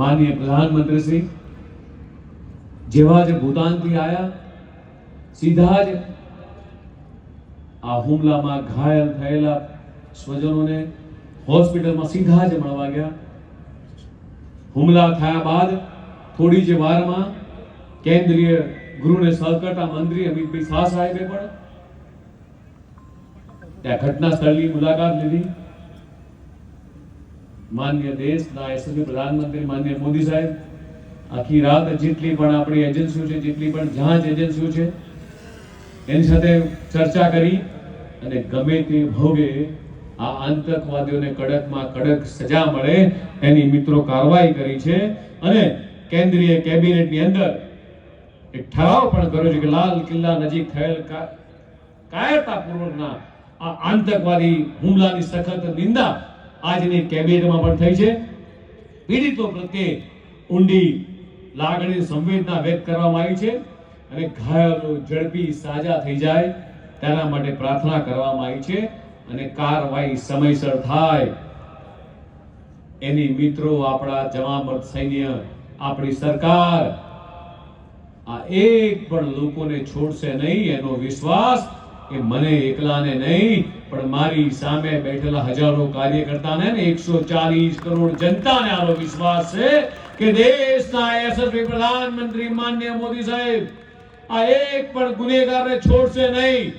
માનનીય પ્રધાનમંત્રી શ્રી જેવા જ ભૂતાનથી આવ્યા સીધા જ આ હુમલામાં ઘાયલ થયેલા સ્વજનોને હોસ્પિટલમાં સીધા જ મળવા ગયા. હુમલા થયા બાદ થોડી જ વારમાં કેન્દ્રીય ગૃહ અને સહકારતા મંત્રી અમિતભાઈ શાહ સાહેબે પણ ત્યાં ઘટના સ્થળની મુલાકાત લીધી. માન્ય દેશના યશસ્વી પ્રધાનમંત્રી, માન્ય મોદી સાહેબ, આખી રાત જેટલી પણ આપણી એજન્સીઓ છે, જેટલી પણ જાંચ એજન્સીઓ છે, એની સાથે ચર્ચા કરી અને ગમે તે ભોગે આ આતંકવાદીઓને કડકમાં કડક સજા મળે એની મિત્રો કાર્યવાહી કરી છે અને કેન્દ્રીય કેબિનેટની અંદર એક ઠરાવ પણ કર્યો છે કે લાલ કિલ્લા નજીક થયેલ કાયરતાપૂર્વકના આ આતંકવાદી હુમલાની સખત નિંદા આજની કેબિનેટમાં પણ થઈ છે. પીડિતો પ્રત્યે ઊંડી લાગણી, સંવેદના વ્યક્ત કરવામાં આવી છે અને ઘાયલો ઝડપી સાજા થઈ જાય તેના માટે પ્રાર્થના કરવામાં આવી છે અને કાર્યવાહી સમયસર થાય. એની મિત્રો, આપણા જમામત સૈન્ય, આપણી સરકાર, આ એક પણ લોકોને છોડશે નહીં. એનો વિશ્વાસ એ મને એકલાને નહીં. પણ મારી સામે બેઠેલા હજારો કાર્યકર્તાને ને એકસો ચાલીસ કરોડ જનતાને આનો વિશ્વાસ છે કે દેશના યશસ્વી પ્રધાનમંત્રી માન્ય મોદી સાહેબ આ એક પણ ગુનેગારને છોડશે નહીં.